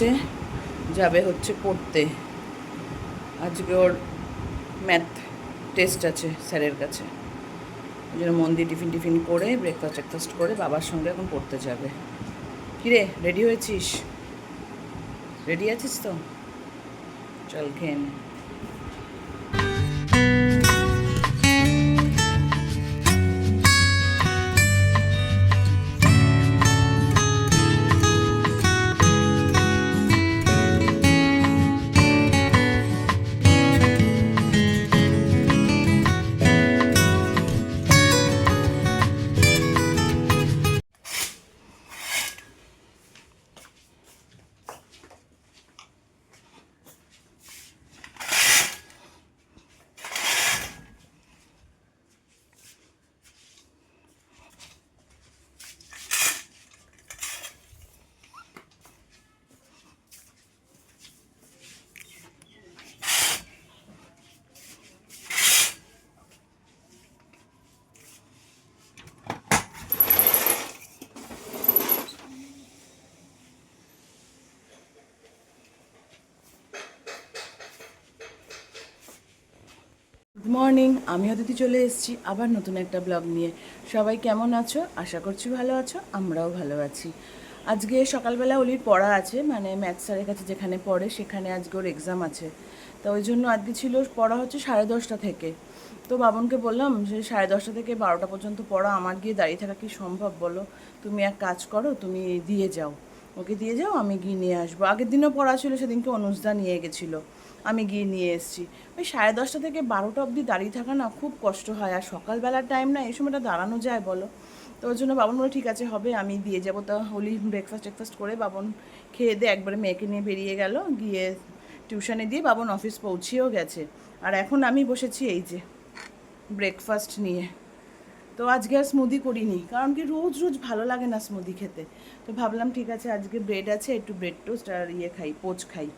করছে যাবে হচ্ছে পড়তে। আজকে ওর ম্যাথ টেস্ট আছে স্যারের কাছে। ওই জন্য মন্দির টিফিন টিফিন করে ব্রেকফাস্ট ব্রেকফাস্ট করে বাবার সঙ্গে এখন পড়তে যাবে। কিরে রেডি হয়েছিস? রেডি আছিস তো? চল খেয়ে গুড মর্নিং আমি অদিতি চলে এসেছি আবার নতুন একটা ব্লগ নিয়ে। সবাই কেমন আছো? আশা করছি ভালো আছো, আমরাও ভালো আছি। আজকে সকালবেলা অলির পড়া আছে মানে ম্যাথ স্যারের কাছে যেখানে পড়ে সেখানে আজকে ওর এক্সাম আছে। তো ওই জন্য আজকে ছিল, পড়া হচ্ছে সাড়ে দশটা থেকে। তো বাবনকে বললাম যে সাড়ে দশটা থেকে বারোটা পর্যন্ত পড়া, আমার গিয়ে দাঁড়িয়ে থাকা কি সম্ভব বলো? তুমি এক কাজ করো, তুমি দিয়ে যাও। ওকে দিয়ে যাও, আমি গিয়ে নিয়ে আসব। আগের দিনও পড়া ছিল, সেদিনকে অনুজদা নিয়ে গেছিল। আমি গিয়ে নিয়ে এসেছি। ওই সাড়ে দশটা থেকে বারোটা অবধি দাঁড়িয়ে থাকা না খুব কষ্ট হয়। আর সকালবেলার টাইম না, এই সময়টা দাঁড়ানো যায় বলো। তো ওই জন্য বাবন বলে, ঠিক আছে, হবে, আমি দিয়ে যাব। তা হোলি ব্রেকফাস্ট টেকফাস্ট করে বাবন খেয়ে দিয়ে একবারে মেয়েকে নিয়ে বেরিয়ে গেল। গিয়ে টিউশনে দিয়ে বাবন অফিস পৌঁছেও গেছে। আর এখন আমি বসেছি এই যে ব্রেকফাস্ট নিয়ে। তো আজকে আর স্মুদি করিনি, কারণ কি রোজ রোজ ভালো লাগে না স্মুদি খেতে। তো ভাবলাম ঠিক আছে, আজকে ব্রেড আছে, একটু ব্রেড টোস্ট আর ইয়ে খাই পোচ খাই।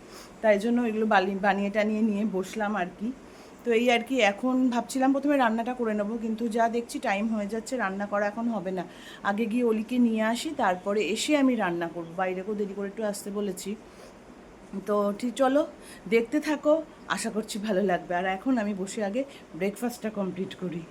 তাই জন্য এগুলো বানিয়ে টানিয়ে নিয়ে বসলাম আর কি। তো এই আর কি, এখন ভাবছিলাম প্রথমে রান্নাটা করে নেব, কিন্তু যা দেখছি টাইম হয়ে যাচ্ছে, রান্না করা এখন হবে না। আগে গিয়ে অলিকে নিয়ে আসি, তারপরে এসে আমি রান্না করব। বাইরেকেও দেরি করে একটু আসতে বলেছি। তো ঠিক, চলো, দেখতে থাকো, আশা করছি ভালো লাগবে। আর এখন আমি বসে আগে ব্রেকফাস্টটা কমপ্লিট করি।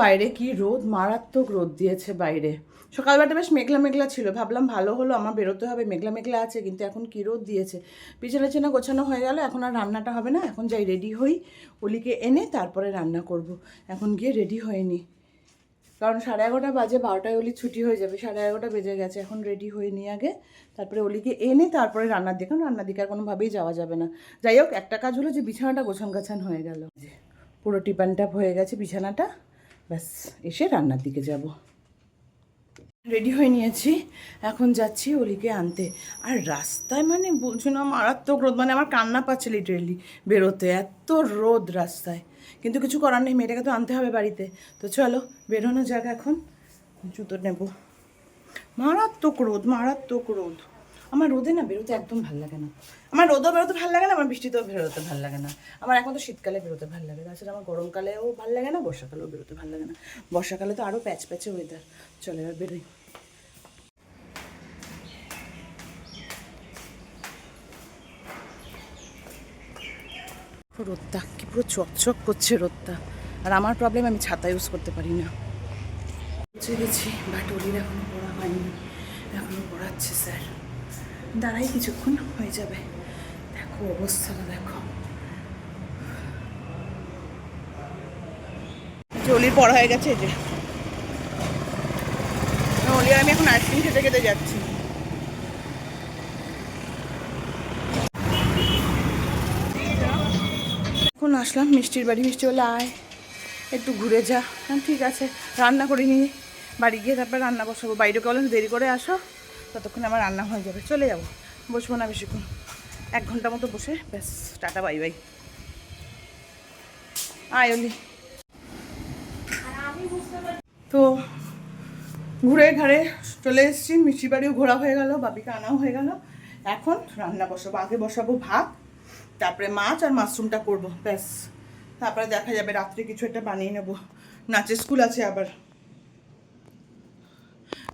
বাইরে কি রোদ? মারাত্মক রোদ দিয়েছে বাইরে। সকালবেলাটা বেশ মেঘলা মেঘলা ছিল। ভাবলাম ভালো হলো, আমার বেরোতে হবে, মেঘলা মেঘলা আছে, কিন্তু এখন কি রোদ দিয়েছে? বিছানা চেনা গোছানো হয়ে গেল, এখন আর রান্নাটা হবে না। এখন যাই রেডি হই, অলিকে এনে তারপরে রান্না করব। এখন গিয়ে রেডি হয়নি কারণ সাড়ে এগারোটা বাজে, বারোটায় অলি ছুটি হয়ে যাবে, সাড়ে এগারোটা বেজে গেছে, এখন রেডি হয়ে নিয়ে আগে। তারপরে অলিকে এনে তারপরে রান্নার দিকে রান্নার দিকে আর কোনোভাবেই যাওয়া যাবে না। যাই হোক, একটা কাজ হলো যে বিছানাটা গোছান গাছান হয়ে গেল। পুরো টিপান টাপ হয়ে গেছে বিছানাটা। ব্যাস, এসে রান্নার দিকে যাব। রেডি হয়ে নিয়েছি। এখন যাচ্ছি অলিকে আনতে। আর রাস্তায় মানে বলছো না, মারাত্মক রোদ। মানে আমার কান্না পাচ্ছে লিটারেলি বেরোতে। এত রোদ রাস্তায়। কিন্তু কিছু করার নেই, মেয়েটাকে তো আনতে হবে বাড়িতে। তো চলো, বেরোনো যাক এখন। জুতো নেব। মারাত্মক রোদ মারাত্মক রোদ। আমার রোদে না বেরোতে একদম ভালো লাগে না। আমার রোদও বেরোতে ভালো লাগে না, আমার বৃষ্টিতেও বেরোতে ভালো লাগে না। আমার এখন তো শীতকালে বেরোতে ভালো লাগে তাছাড়া আমার গরমকালেও ভালো লাগে না, বর্ষাকালেও বেরোতে ভালো লাগে না। বর্ষাকালে তো আরও প্যাচ প্যাচে ওয়েদার চলে এবার বেরোই। রোদটা, কি পুরো চকচক করছে রোদটা। আর আমার প্রবলেম আমি ছাতা ইউজ করতে পারি না। পৌঁছে গেছি বাট অলির এখনও পড়া হয়নি। এখনও পড়াচ্ছে স্যার দাঁড়াই কিছুক্ষণ, হয়ে যাবে। দেখো অবস্থাটা, দেখো। যে অলির পড়া হয়ে গেছে যে। অলি আমি এখন আইসক্রিম খেতে খেতে যাচ্ছি। এখন আসলাম, মিষ্টির বাড়ি। মিষ্টি বলে, আয়, একটু ঘুরে যা। হ্যাঁ ঠিক আছে, রান্না করে নিয়ে বাড়ি গিয়ে তারপর রান্না বসাবো। বাইরে বলেন দেরি করে আসো। ততক্ষণ আমার রান্না হয়ে যাবে। চলে যাব। বসবো না বেশিক্ষণ। এক ঘণ্টা মতো বসে। ব্যাস, টাটা, বাই বাই। আয়, অলি। তো ঘুরে ঘাড়ে চলে এসেছি। মিষ্টি বাড়িও ঘোরা হয়ে গেল বাবিকে আনাও হয়ে গেল। এখন রান্না বসাবো, আগে বসাবো ভাত, তারপরে মাছ আর মাশরুমটা করব। ব্যাস, তারপরে দেখা যাবে, রাত্রে কিছু একটা বানিয়ে নেব। নাচের স্কুল আছে আবার।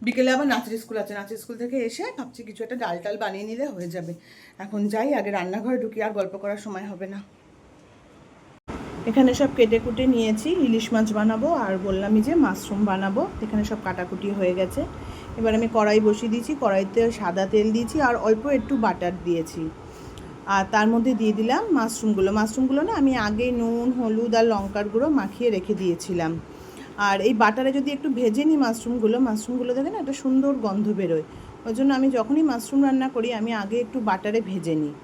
বিকেলে আবার নাচের স্কুল আছে। নাচের স্কুল থেকে এসে ভাবছি কিছু একটা ডাল টাল বানিয়ে নিলে হয়ে যাবে। এখন যাই, আগে রান্নাঘরে ঢুকি, আর গল্প করার সময় হবে না। এখানে সব কেটে কুটে নিয়েছি, ইলিশ মাছ বানাবো, আর বললামই যে মাশরুম বানাবো। এখানে সব কাটাকুটি হয়ে গেছে। এবার আমি কড়াই বসিয়ে দিয়েছি, কড়াইতে সাদা তেল দিয়েছি, আর অল্প একটু বাটার দিয়েছি। আর তার মধ্যে দিয়ে দিলাম মাশরুমগুলো। মাশরুমগুলো না আমি আগে নুন, হলুদ, আর লঙ্কার গুঁড়ো মাখিয়ে রেখে দিয়েছিলাম। আর এই বাটারে যদি একটু ভেজে নিই মাশরুমগুলো মাশরুমগুলো দেখে না একটা সুন্দর গন্ধ বেরোয়। ওই জন্য আমি যখনই মাশরুম রান্না করি, আমি আগে একটু বাটারে ভেজে নিই।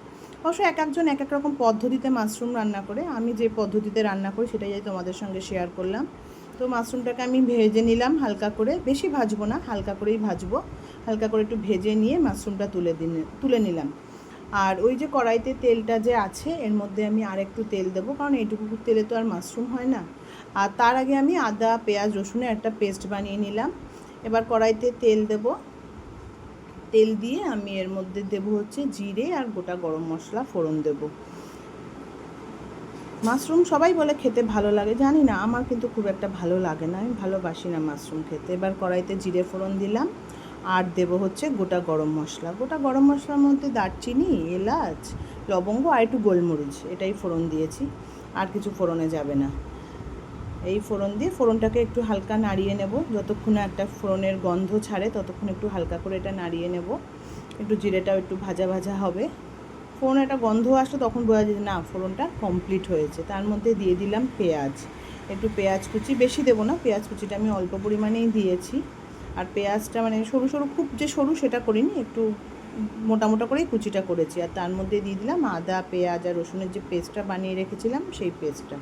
অবশ্য এক একজন এক এক রকম পদ্ধতিতে মাশরুম রান্না করে। আমি যে পদ্ধতিতে রান্না করি সেটাই তোমাদের সঙ্গে শেয়ার করলাম। তো মাশরুমটাকে আমি ভেজে নিলাম হালকা করে। বেশি ভাজবো না, হালকা করেই ভাজবো। হালকা করে একটু ভেজে নিয়ে মাশরুমটা তুলে দিন, তুলে নিলাম। আর ওই যে কড়াইতে তেলটা যে আছে, এর মধ্যে আমি আর একটু তেল দেবো। কারণ এইটুকু তেলে তো আর মাশরুম হয় না। আর তার আগে আমি আদা, পেঁয়াজ, রসুনের একটা পেস্ট বানিয়ে নিলাম। এবার কড়াইতে তেল দেবো। তেল দিয়ে আমি এর মধ্যে দেবো হচ্ছে জিরে আর গোটা গরম মশলা, ফোড়ন দেব। মাশরুম সবাই বলে খেতে ভালো লাগে, জানি না, আমার কিন্তু খুব একটা ভালো লাগে না, আমি ভালোবাসি না মাশরুম খেতে। এবার কড়াইতে জিরে, ফোড়ন দিলাম। আর দেব হচ্ছে গোটা গরম মশলা। গোটা গরম মশলার মধ্যে দারচিনি, এলাচ, লবঙ্গ আর একটু গোলমরিচ, এটাই ফোড়ন দিয়েছি। আর কিছু ফোড়নে যাবে না। এই ফোড়ন দিয়ে। ফোড়নটাকে একটু হালকা নাড়িয়ে নেব। যতক্ষণ একটা ফোড়নের গন্ধ ছাড়ে, ততক্ষণ একটু হালকা করে এটা নাড়িয়ে নেব। একটু জিরেটাও একটু ভাজা ভাজা হবে। ফোড়ন একটা গন্ধ আসলে তখন বোঝা যায় না, ফোড়নটা কমপ্লিট হয়েছে। তার মধ্যে দিয়ে দিলাম পেঁয়াজ। একটু পেঁয়াজ কুচি, বেশি দেবো না। পেঁয়াজ কুচিটা আমি অল্প পরিমাণেই দিয়েছি। আর পেঁয়াজটা মানে সরু সরু খুব যে সরু সেটা করিনি, একটু মোটা মোটা করেই কুচিটা করেছি। আর তার মধ্যে দিয়ে দিলাম আদা, পেঁয়াজ আর রসুনের যে পেস্টটা বানিয়ে রেখেছিলাম, সেই পেস্টটা।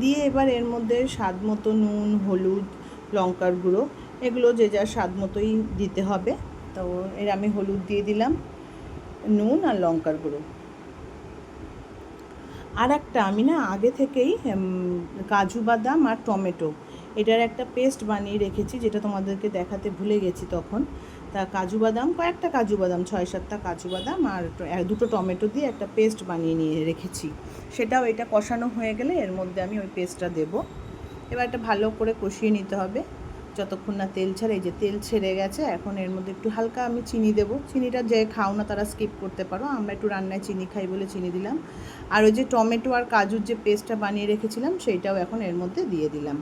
দিয়ে এবার এর মধ্যে স্বাদ মতো নুন, হলুদ, লঙ্কার গুঁড়ো, এগুলো যে যার স্বাদ মতোই দিতে হবে। তো এর আমি হলুদ দিয়ে দিলাম, নুন আর লঙ্কার গুঁড়ো। আর একটা আমি না আগে থেকেই কাজু বাদাম আর টমেটো, এটার একটা পেস্ট বানিয়ে রেখেছি, যেটা তোমাদেরকে দেখাতে ভুলে গেছি তখন। তা কাজু বাদাম, কয়েকটা কাজু বাদাম, ছয় সাতটা কাজু বাদাম আর দুটো টমেটো দিয়ে একটা পেস্ট বানিয়ে নিয়ে রেখেছি। সেটাও এটা কষানো হয়ে গেলে এর মধ্যে আমি ওই পেস্টটা দেবো। এবার এটা ভালো করে কষিয়ে নিতে হবে। যতক্ষণ না তেল ছাড়ে, এই যে তেল ছেড়ে গেছে, এখন এর মধ্যে একটু হালকা আমি চিনি দেবো। চিনিটা যে খাও না তারা স্কিপ করতে পারো। আমরা একটু রান্নায় চিনি খাই বলে চিনি দিলাম। আর ওই যে টমেটো আর কাজুর যে পেস্টটা বানিয়ে রেখেছিলাম, সেইটাও এখন এর মধ্যে দিয়ে দিলাম।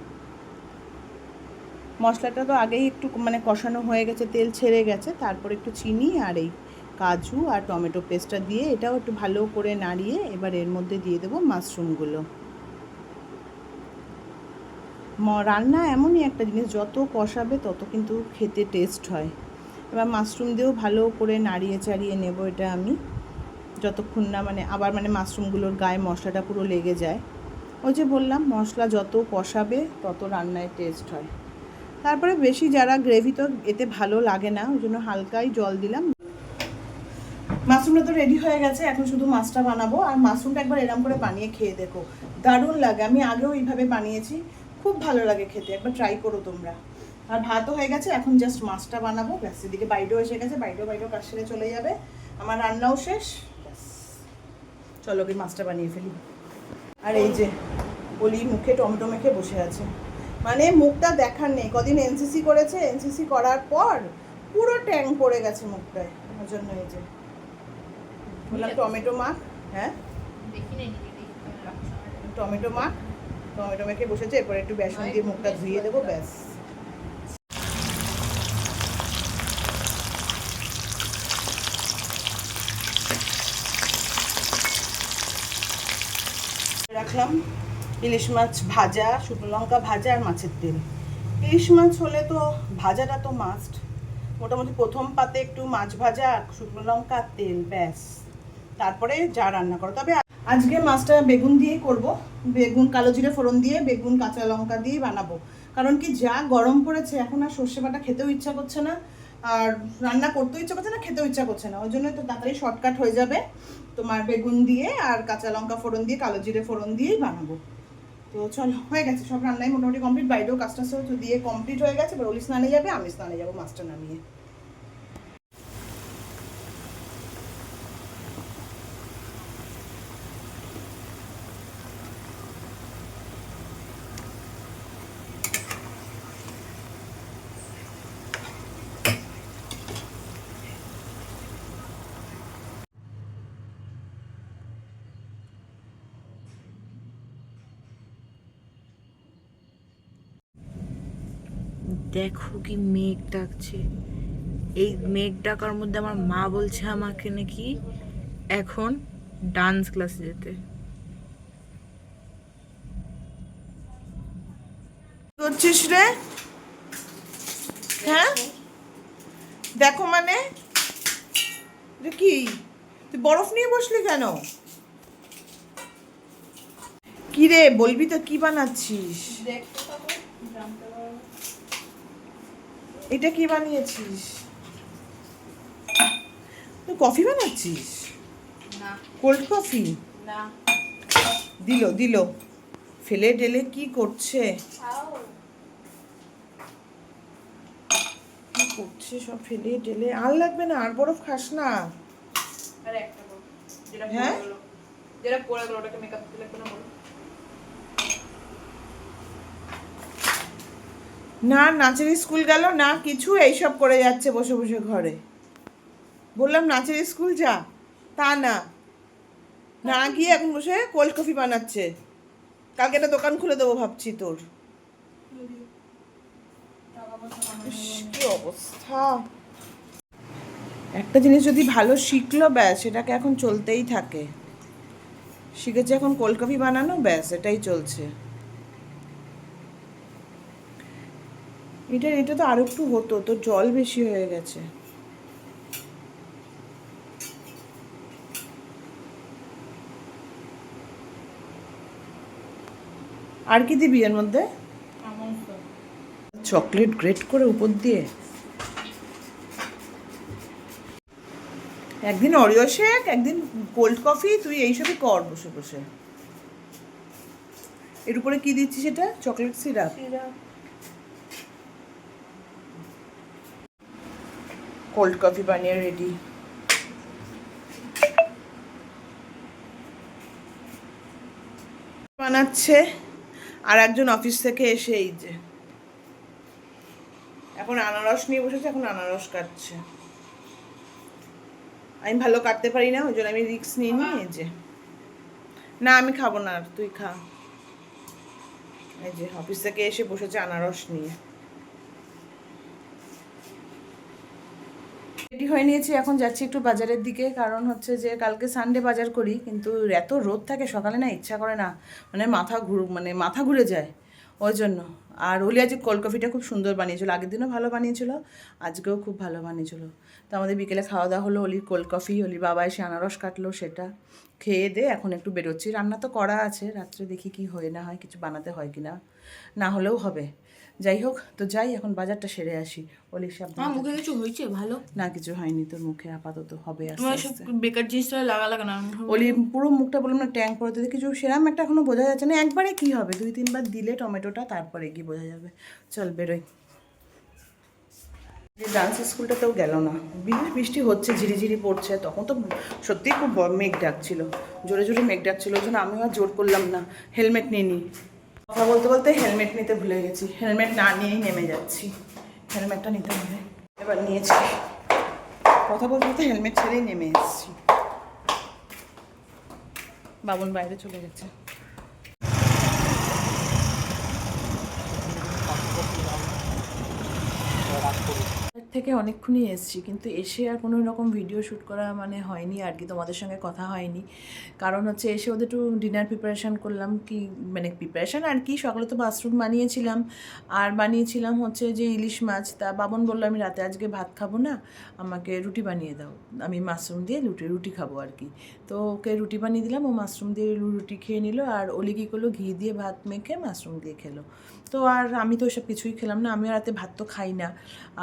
মশলাটা তো আগেই একটু মানে কষানো হয়ে গেছে, তেল ছেড়ে গেছে। তারপর একটু চিনি আর এই কাজু আর টমেটো পেস্টটা দিয়ে এটাও একটু ভালো করে নাড়িয়ে এবার এর মধ্যে দিয়ে দেবো মাশরুমগুলো। রান্না এমনই একটা জিনিস, যত কষাবে তত কিন্তু খেতে টেস্ট হয়। এবার মাশরুম দিয়েও ভালো করে নাড়িয়ে চাড়িয়ে নেব এটা আমি। যতক্ষণ না মানে আবার মানে মাশরুমগুলোর গায়ে মশলাটা পুরো লেগে যায়। ওই যে বললাম, মশলা যত কষাবে তত রান্নায় টেস্ট হয়। তারপরে বেশি যারা গ্রেভি তো এতে ভালো লাগে না, ওই জন্য হালকাই জল দিলাম। মাশরুমটা তো রেডি হয়ে গেছে, এখন শুধু মাছটা বানাবো। আর মাশরুমটা একবার এরম করে বানিয়ে খেয়ে দেখো। দারুণ লাগে, আমি আগেও এইভাবে বানিয়েছি, খুব ভালো লাগে খেতে, একবার ট্রাই করো তোমরা। আর ভাতও হয়ে গেছে, এখন জাস্ট মাছটা বানাবো, ব্যাস, এদিকে বাইরেও এসে গেছে, বাইরেও বাইরেও কাজ সেরে চলে যাবে। আমার রান্নাও শেষ, ব্যাস। চলো কি মাছটা বানিয়ে ফেলি। আর এই যে বলি মুখে টমেটো মেখে বসে আছে। মানে মুখটা দেখার নেই। কদিন এনসিসি করেছে এনসিসি করার পর পুরো ট্যাং পড়ে গেছে মুখটায়। ওর জন্য এই যে। বললাম টমেটো মাখ হ্যাঁ? আমার। টমেটো মাখ টমেটো মেখে বসেছে এরপর একটু বেসন দিয়ে মুখটা ধুয়ে দেবো ব্যাস। রাখলাম। ইলিশ মাছ ভাজা, শুকনো লঙ্কা ভাজা আর মাছের তেল। ইলিশ মাছ হলে তো ভাজাটা তো মাস্ট মোটামুটি প্রথম পাতে একটু মাছ ভাজা আর শুকনো লঙ্কা আর তেল, ব্যাস। তারপরে যা রান্না করো। তবে আজকে মাছটা বেগুন দিয়েই করব। বেগুন, কালো জিরে ফোড়ন দিয়ে বেগুন, কাঁচা লঙ্কা দিয়ে বানাবো। কারণ কি, যা গরম পড়েছে, এখন আর সর্ষে বাটা খেতেও ইচ্ছা করছে না। আর রান্না করতেও ইচ্ছা করছে না, খেতেও ইচ্ছা করছে না। ওই জন্য তো তাড়াতাড়ি শর্টকাট হয়ে যাবে। তোমার বেগুন দিয়ে আর কাঁচা লঙ্কা ফোড়ন দিয়ে, কালো জিরে ফোড়ন দিয়েই বানাবো। তো চলো, হয়ে গেছে, সব রান্নাই মোটামুটি কমপ্লিট বাইরেও কাজটা সব দিয়ে কমপ্লিট হয়ে গেছে বরলি স্নানে যাবে আমি স্নানে যাব মাছটা নামিয়ে। দেখো কি মেঘ ডাকছে। এই মেঘ ডাকার মধ্যে আমার মা বলছে আমাকে নাকি এখন ডান্স ক্লাসে যেতে। করছিস রে? হ্যাঁ? দেখো মানে। কি? তুই বরফ নিয়ে বসলি কেন? কি রে, বলবি তো কি বানাচ্ছিস? এটা কি বানিয়েছিস? তুই কফি বানাচ্ছিস? না। Cold coffee? না। দিল দিল। ফেলে ঢেলে কি করছে? কি করছে সব ফেলে ঢেলে? আর লাগবে না আর বরফ খাস না। আরে একটা বল যেটা হ্যাঁ? যেটা পড়ে গেলো ওটাকে মেকআপ দিলে কোনো না, নাচের স্কুল গেল, না কিছু, এইসব করে যাচ্ছে বসে বসে ঘরে। বললাম, নাচের স্কুল যা। তা না। না গিয়ে এখন বসে কোল্ড কফি বানাচ্ছে। কালকে একটা দোকান খুলে দেবো ভাবছি তোর। কি অবস্থা। একটা জিনিস যদি ভালো শিখলো, ব্যাস, সেটাকে এখন চলতেই থাকে। শিখেছে এখন কোল্ড কফি বানানো, ব্যাস, এটাই চলছে। এটা এটা তো আরও একটু হতো তোর জল বেশি হয়ে গেছে। আর কি দিবি এর মধ্যে? চকলেট গ্রেট করে উপর দিয়ে। একদিন অরিও শেক, একদিন কোল্ড কফি, তুই এইসবই কর বসে বসে। এর উপরে কি দিচ্ছিস সেটা? Chocolate syrup. Syrup. Cold coffee বানিয়ে রেডি বানাচ্ছে, আর একজন অফিস থেকে এসে এই যে। এখন আনারস নিয়ে বসেছে, এখন আনারস কাটছে। আমি ভালো কাটতে পারি না, ওই জন্য আমি রিক্স নিয়ে নিই এই যে। না, আমি খাব না, আর তুই খা। এই যে অফিস থেকে এসে বসেছে আনারস নিয়ে। রেডি হয়ে নিয়েছি, এখন যাচ্ছি একটু বাজারের দিকে। কারণ হচ্ছে যে কালকে সানডে বাজার করি, কিন্তু এত রোদ থাকে, সকালে না ইচ্ছা করে না মানে মাথা ঘুর মানে মাথা ঘুরে যায়। ওই জন্য। আর ওলি আজকে কোল্ড কফিটা খুব সুন্দর বানিয়েছিল, আগের দিনও ভালো বানিয়েছিল, আজকেও খুব ভালো বানিয়েছিল। তো আমাদের বিকেলে খাওয়া দাওয়া হলো অলির কোল্ড কফি অলির বাবা এসে আনারস কাটলো সেটা। খেয়ে দে, এখন একটু বেরোচ্ছি। রান্না তো করা আছে, রাত্রে দেখি কি হয়, না হয় কিছু বানাতে হয় কি না হলেও হবে। যাই হোক তো যাই এখন বাজারটা সেরে আসি। অলির আমার মুখে কিছু হয়েছে? ভালো? না কিছু হয়নি তোর মুখে আপাতত হবে আস্তে বেকার জিনিসটা লাগা লাগা না। ওলি পুরো মুখটা বললাম না ট্যাঙ্ক পড়তে কিছু সেরাম একটা এখনও বোঝা যাচ্ছে না। একবারে কি হবে? দুই তিনবার দিলে টমেটোটা তারপরে গিয়ে বোঝা যাবে। চল বেরোই। যে ডান্স স্কুলটাতেও গেল না। বৃষ্টি বৃষ্টি হচ্ছে ঝিরিঝিরি পড়ছে। তখন তো সত্যিই খুব মেঘ ডাকছিল। জোরে জোরে মেঘ ডাকছিল। ওই জন্য আমিও আর জোর করলাম না। হেলমেট নিয়ে নিই কথা বলতে বলতে হেলমেট নিতে ভুলে গেছি। হেলমেট না নিয়েই নেমে যাচ্ছি। হেলমেটটা নিতে হবে। এবার নিয়েছি। কথা বলতে বলতে হেলমেট ছেড়েই নেমে এসেছি। বাবুন বাইরে চলে গেছে। থেকে অনেকক্ষণই এসেছি, কিন্তু এসে আর কোনো রকম ভিডিও শ্যুট করা মানে হয়নি, আর কি তোমাদের সঙ্গে কথা হয়নি। কারণ হচ্ছে এসে ওদের একটু ডিনার প্রিপারেশান করলাম, কি মানে প্রিপারেশান আর কি, সকালে তো মাশরুম বানিয়েছিলাম। আর বানিয়েছিলাম হচ্ছে যে ইলিশ মাছ, তা বাবন বলল, আমি রাতে আজকে ভাত খাব না, আমাকে রুটি বানিয়ে দাও। আমি মাশরুম দিয়ে রুটি রুটি খাব আর কি। তো ওকে রুটি বানিয়ে দিলাম, ও মাশরুম দিয়ে রুটি খেয়ে নিল, আর ওলি কী করল, ঘি দিয়ে ভাত মেখে মাশরুম দিয়ে খেলো। তো আর আমি তো ওসব কিছুই খেলাম না আমি রাতে ভাত তো খাই না।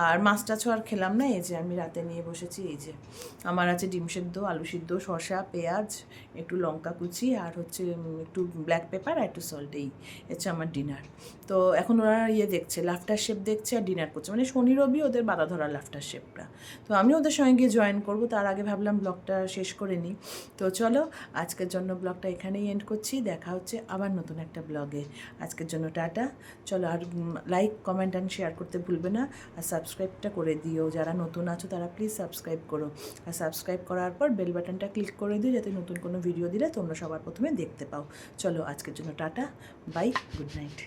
আর মাছ টাছও আর খেলাম না, এই যে আমি রাতে নিয়ে বসেছি, এই যে। আমার আছে ডিম সেদ্ধ, আলু সিদ্ধ, শসা, পেঁয়াজ একটু লঙ্কা কুচি আর হচ্ছে একটু ব্ল্যাক পেপার আর একটু সল্ট এই, হচ্ছে আমার ডিনার তো এখন ওরা ইয়ে দেখছে লাফটার শেপ দেখছে আর ডিনার করছে। মানে শনি, রবি ওদের বাধা ধরা লাফটার শেপটা তো আমি ওদের সঙ্গে গিয়ে জয়েন করব, তার আগে ভাবলাম ব্লগটা শেষ করে নিই। তো চলো, আজকের জন্য ব্লগটা এখানেই এন্ড করছি। দেখা হচ্ছে আবার নতুন একটা ব্লগে আজকের জন্য টাটা। চলো আর লাইক কমেন্ট অ্যান্ড শেয়ার করতে ভুলবে না। আর সাবস্ক্রাইবটা করে দিও। যারা নতুন আছো, তারা প্লিজ সাবস্ক্রাইব করো। আর সাবস্ক্রাইব করার পর বেল বাটনটা ক্লিক করে দিও, যাতে নতুন কোনো ভিডিও দিলে তোমরা সবার প্রথমে দেখতে পাও। চলো আজকের জন্য টাটা বাই গুড নাইট